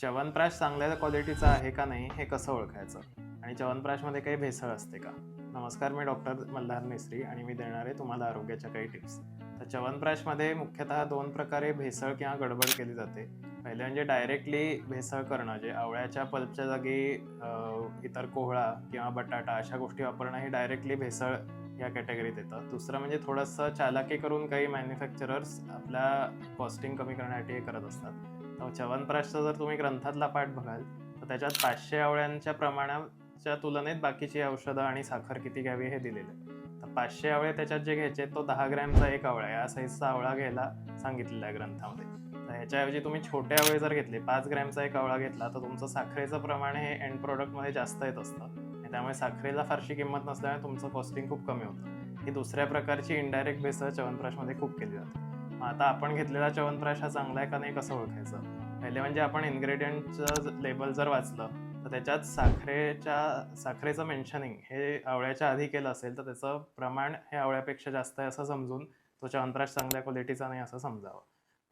च्यवनप्राश चांगल्या क्वालिटीचा आहे का नाही हे कसं ओळखायचं? आणि च्यवनप्राशमध्ये काही भेसळ असते का? नमस्कार मी डॉक्टर मल्हार मिस्त्री आणि मी देणार आहे तुम्हाला आरोग्याच्या काही टिप्स. तर च्यवनप्राशमध्ये मुख्यतः दोन प्रकारे भेसळ किंवा गडबड केली जाते. पहिले म्हणजे डायरेक्टली भेसळ करणं जे आवळ्याच्या पल्पच्या जागी इतर कोहळा किंवा बटाटा अशा गोष्टी वापरणं हे डायरेक्टली भेसळ या कॅटेगरीत येतं. दुसरं म्हणजे थोडंसं चालाकी करून काही मॅन्युफॅक्चरर्स आपल्या कॉस्टिंग कमी करण्यासाठी हे करत असतात. च्यवनप्राशचा जर तुम्ही ग्रंथातला पाठ बघाल. तर त्याच्यात पाचशे आवळ्यांच्या प्रमाणाच्या तुलनेत बाकीची औषधं आणि साखर किती घ्यावी हे दिलेलं आहे. तर पाचशे आवळे त्याच्यात जे घ्यायचे तो दहा ग्रॅमचा एक आवळा या साईजचा आवळा घ्यायला सांगितलेला आहे ग्रंथामध्ये. तर ह्याच्याऐवजी तुम्ही छोटे आवळे जर घेतले पाच ग्रॅमचा एक आवळा घेतला तर तुमचं साखरेचं प्रमाण हे एंड प्रोडक्टमध्ये जास्त येत असतं. आणि त्यामुळे साखरेला फारशी किंमत नसल्यामुळे तुमचं कॉस्टिंग खूप कमी होतं. ही दुसऱ्या प्रकारची इनडायरेक्ट बेसर च्यवनप्राशमध्ये खूप केली जाते. आता आपण घेतलेला च्यवनप्राश हा चांगला आहे का नाही कसं ओळखायचं? पहिले म्हणजे आपण इन्ग्रेडियंटचं लेबल जर वाचलं तर त्याच्यात साखरेच्या साखरेचं मेन्शनिंग हे आवळ्याच्या आधी केलं असेल तर त्याचं प्रमाण हे आवळ्यापेक्षा जास्त आहे असं समजून तो च्यवनप्राश चांगल्या क्वालिटीचा नाही असं समजावं.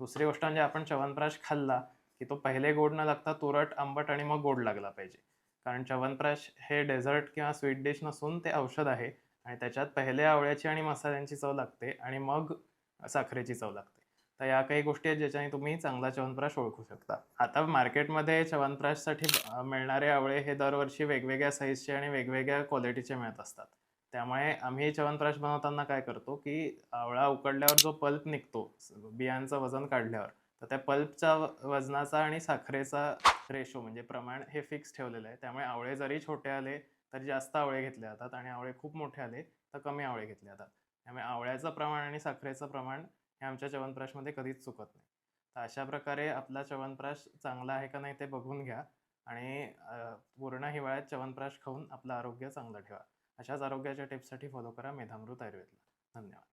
दुसरी गोष्ट म्हणजे आपण च्यवनप्राश खाल्ला की तो पहिले गोड न लागता तुरट आंबट आणि मग गोड लागला पाहिजे. कारण च्यवनप्राश हे डेझर्ट किंवा स्वीट डिश नसून ते औषध आहे आणि त्याच्यात पहिले आवळ्याची आणि मसाल्यांची चव लागते आणि मग साखरेची चव लागते. तर या काही गोष्टी आहेत ज्याच्याने तुम्ही चांगला च्यवनप्राश ओळखू शकता. आता मार्केटमध्ये च्यवनप्राशसाठी मिळणारे आवळे हे दरवर्षी वेगवेगळ्या साईजचे आणि वेगवेगळ्या क्वालिटीचे मिळत असतात. त्यामुळे आम्ही च्यवनप्राश बनवताना काय करतो की आवळा उकडल्यावर जो पल्प निघतो बियांचं वजन काढल्यावर तर त्या पल्पच्या वजनाचा आणि साखरेचा रेशो म्हणजे प्रमाण हे फिक्स ठेवलेलं आहे. त्यामुळे आवळे जरी छोटे आले तरी जास्त आवळे घेतले जातात आणि आवळे खूप मोठे आले तर कमी आवळे घेतले जातात. त्यामुळे आवळ्याचं प्रमाण आणि साखरेचं प्रमाण हे आमच्या च्यवनप्राशमध्ये कधीच चुकत नाही. तर अशा प्रकारे आपला च्यवनप्राश चांगला आहे का नाही ते बघून घ्या आणि पूर्ण हिवाळ्यात च्यवनप्राश खाऊन आपलं आरोग्य चांगलं ठेवा. अशाच आरोग्याच्या टिप्ससाठी फॉलो करा मेधामृत आयुर्वेदला. धन्यवाद.